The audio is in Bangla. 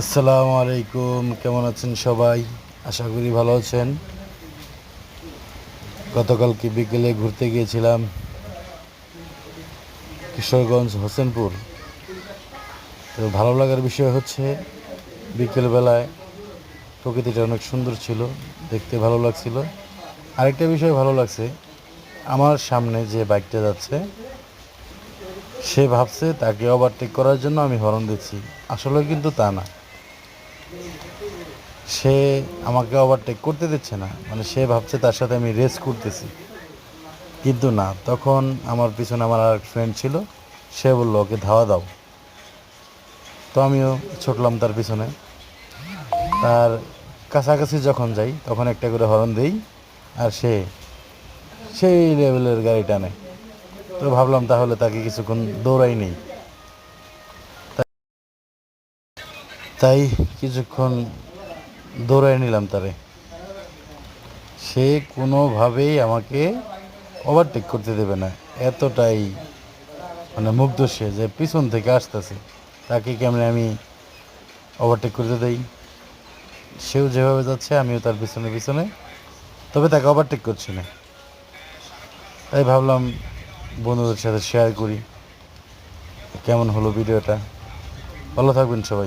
আসসালামু আলাইকুম, কেমন আছেন সবাই? আশা করি ভালো আছেন। গতকালকে বিকেলে ঘুরতে গিয়েছিলাম কিশোরগঞ্জ, হোসেনপুর। তো ভালো লাগার বিষয় হচ্ছে, বিকেলবেলায় প্রকৃতিটা অনেক সুন্দর ছিল, দেখতে ভালো লাগছিল। আরেকটা বিষয় ভালো লাগছে, আমার সামনে যে বাইকটা যাচ্ছে, সে ভাবছে তাকে ওভারটেক করার জন্য আমি হরণ দিচ্ছি। আসলে কিন্তু তা না। সে আমাকে ওভারটেক করতে দিচ্ছে না। মানে সে ভাবছে তার সাথে আমি রেস করতেছি। কিন্তু না, তখন আমার পিছনে আমার আর ফ্রেন্ড ছিল। সে বলল, ওকে ধাওয়া দাও। তো আমিও ছুটলাম তার পিছনে। তার কাছাকাছি যখন যাই, তখন একটা করে হরন দিই আর সে সেই লেভেলের গাড়ি টানে। তো ভাবলাম তাহলে তাকে কিছুক্ষণ দৌড়াই নেই। তাই কিছুক্ষণ দৌড়াই নিলাম তারে। সে কোনোভাবেই আমাকে ওভারটেক করতে দেবে না। এতটাই মানে মুগ্ধ সে যে পিছন থেকে আসতেছে। তাকে কেমনে আমি ওভারটেক করতে দেই? সেও যেভাবে যাচ্ছে, আমিও তার পিছনে পিছনে। তবে তাকে ওভারটেক করছি না। তাই ভাবলাম বন্ধুদের সাথে শেয়ার করি। কেমন হলো ভিডিওটা ভালো থাকবেন সবাই।